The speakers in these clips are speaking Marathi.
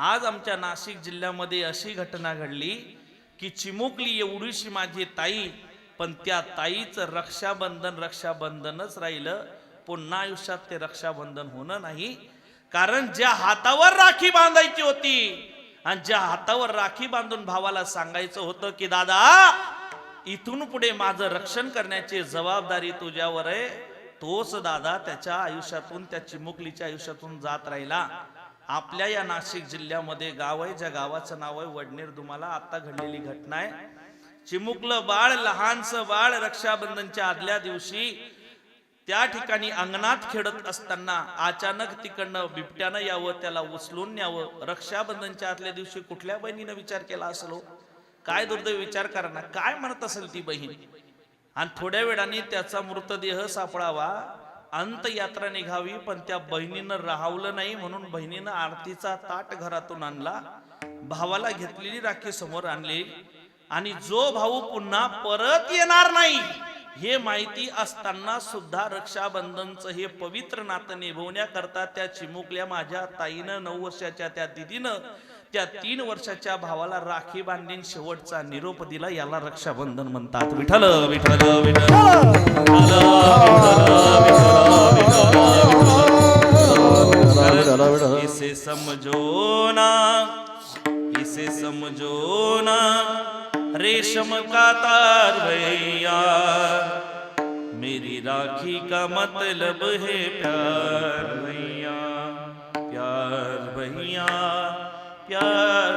आज आमच्या नाशिक जिल्ह्यामध्ये अशी घटना घडली की चिमुकली एवढीशी माझी ताई पण त्या ताईचं रक्षाबंधन रक्षाबंधनच राहिलं. पुन्हा आयुष्यात ते रक्षाबंधन होणं नाही. कारण ज्या हातावर राखी बांधायची होती आणि ज्या हातावर राखी बांधून भावाला सांगायचं होतं की दादा इथून पुढे माझं रक्षण करण्याची जबाबदारी तुझ्यावर आहे. तोच दादा त्याच्या आयुष्यातून त्या चिमुकलीच्या आयुष्यातून जात राहिला. आपल्या या नाशिक जिल्ह्यामध्ये गाव आहे ज्या गावाचं नाव आहे वडनेर. तुम्हाला आता घडलेली घटना आहे. चिमुकलं बाळ लहानसं बाळ रक्षाबंधनच्या आदल्या दिवशी त्या ठिकाणी अंगणात खेळत असताना अचानक तिकडनं बिबट्यानं यावं त्याला उचलून न्यावं. रक्षाबंधनच्या आदल्या दिवशी कुठल्या बहिणीनं विचार केला असलो? काय दुर्दैव विचार करा ना काय म्हणत असेल ती बहीण? आणि थोड्या वेळाने त्याचा मृतदेह सापडावा अंतयात्रा निघावी पण त्या बहिणीनं राहवलं नाही म्हणून बहिणीनं आरतीचा ताट घरातून आणला. भावाला घेतलेली राखी समोर आणली. आणि जो भाऊ पुन्हा परत येणार नाही हे माहिती असताना सुद्धा रक्षाबंधनचं हे पवित्र नातं निभवण्याकरता त्या चिमुकल्या माझ्या ताईनं नऊ वर्षाच्या त्या दिदीनं त्या तीन वर्षाच्या भावाला राखी बांधीन शेवटचा निरोप दिला. याला रक्षाबंधन म्हणतात. विठल विठल विठल ना इसे समझो ना रेशम का तार भैया। मेरी राखी का मतलब है प्यार भैया प्यार भैया प्यार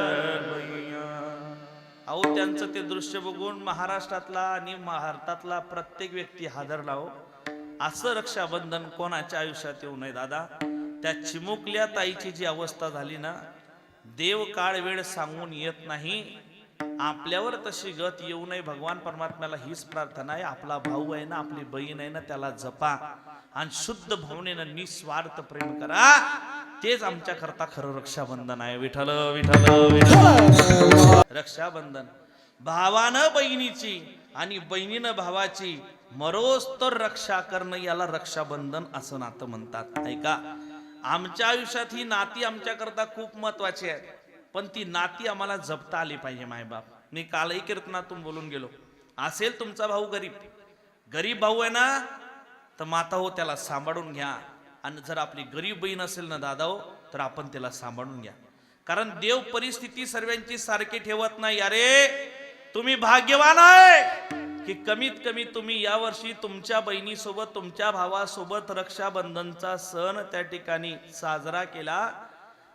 भैया। अहो त्यांचं ते दृश्य बघून महाराष्ट्रातला आणि भारतातला प्रत्येक व्यक्ती हादरला हो. असं रक्षाबंधन कोणाच्या आयुष्यात येऊ नये दादा? त्या चिमुकल्या ताईची जी अवस्था झाली ना देव काळ वेळ सांगून येत नाही. आपल्यावर तशी गत येऊ नये. भगवान परमात्म्याला हीच प्रार्थना आहे. आपला भाऊ आहे ना आपली बहीण आहे ना त्याला जपा. आणि शुद्ध भावनेनं निस्वार्थ प्रेम करा. तेच आमच्या करता खरं रक्षाबंधन आहे. विठल विठल विठल रक्षाबंधन. भावानं बहिणीची आणि बहिणीनं भावाची मरोज तर रक्षा करणं याला रक्षाबंधन असं नातं म्हणतात. ऐका. आमच्या आयुष्यात ही नाती आमच्याकरता खूप महत्वाची आहे पण ती नाती आम्हाला जपता आली पाहिजे मायबाप मी कालही कीर्तनातून बोलून गेलो. असेल तुमचा भाऊ गरीब. गरीब भाऊ आहे ना तर माता हो त्याला सांभाळून घ्या. आणि जर आपली गरीब बहीण असेल ना दादा हो तर आपण त्याला सांभाळून घ्या. कारण देव परिस्थिती सर्वांची सारखी ठेवत नाही. अरे तुम्ही भाग्यवान आहे. की कमीत कमी तुम्ही यावर्षी तुमच्या बहिणीसोबत तुमच्या भावासोबत रक्षाबंधनचा सण त्या ठिकाणी साजरा केला.